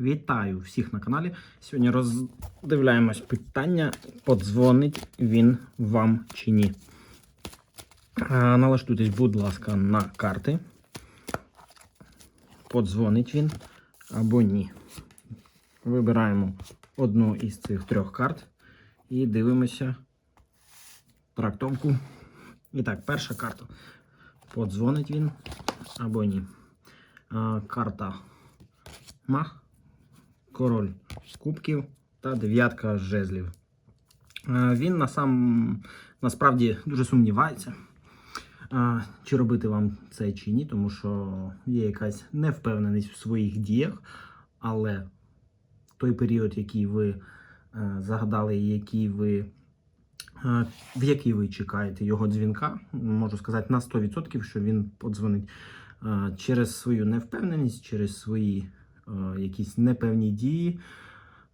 Вітаю всіх на каналі. Сьогодні роздивляємось питання, подзвонить він вам чи ні. Е, Налаштуйтесь, будь ласка, на карти. Подзвонить він або ні. Вибираємо одну із цих трьох карт і дивимося трактовку. І так, перша карта. Подзвонить він або ні. Карта Мах, король кубків та дев'ятка жезлів. А, він насам, насправді дуже сумнівається, чи робити вам це чи ні, тому що є якась невпевненість в своїх діях, але той період, який ви е, загадали, який ви Е, в який ви чекаєте його дзвінка. Можу сказати на 100%, що він подзвонить е, через свою невпевненість, через свої е, якісь непевні дії.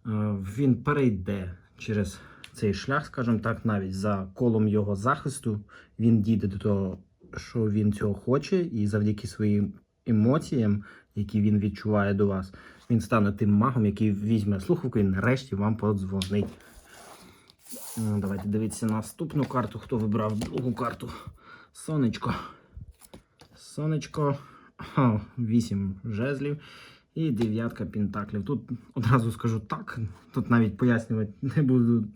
Е, Він перейде через цей шлях, скажімо так, навіть за колом його захисту. Він дійде до того, що він цього хоче, і завдяки своїм емоціям, які він відчуває до вас, він стане тим магом, який візьме слухавку і нарешті вам подзвонить. Ну, Давайте дивитися наступну карту. Хто вибрав другу карту? Сонечко. Сонечко. Ага, 8 жезлів і дев'ятка пентаклів. Тут одразу скажу так. Тут навіть пояснювати не буду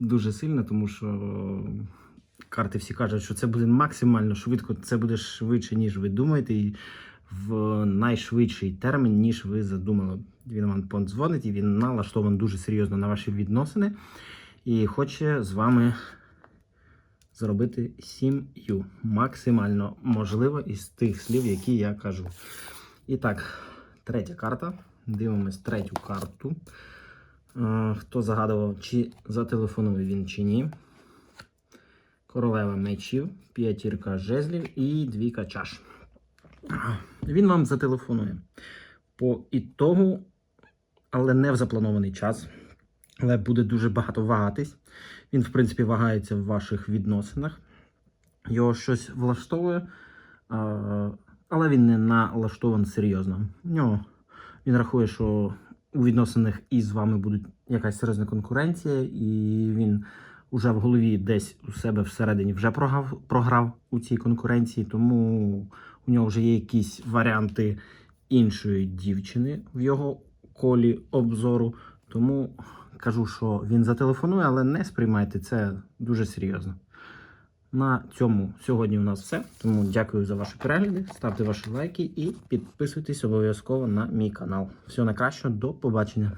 дуже сильно, тому що карти всі кажуть, що це буде максимально швидко, це буде швидше, ніж ви думаєте, і в найшвидший термін, ніж ви задумали. Він вам подзвонить і він налаштований дуже серйозно на ваші відносини і хоче з вами зробити сім'ю. Максимально можливо із тих слів, які я кажу. І так, третя карта. Дивимось третю карту. Е, Хто загадував, чи зателефонує він, чи ні. Королева мечів, п'ятірка жезлів і двійка чаш. Він вам зателефонує по ітогу, але не в запланований час але буде дуже багато вагатись. Він, в принципі, вагається в ваших відносинах. Його щось влаштовує, а, але він не налаштований серйозно. Нього він рахує, що у відносинах із вами буде якась серйозна конкуренція, і він уже в голові десь у себе всередині вже програв, програв у цій конкуренції, тому у нього вже є якісь варіанти іншої дівчини в його колі обзору. Тому кажу, що він зателефонує, але не сприймайте це дуже серйозно. На цьому сьогодні у нас все. Тому дякую за ваші перегляди, ставте ваші лайки і підписуйтесь обов'язково на мій канал. Всього найкращого, до побачення.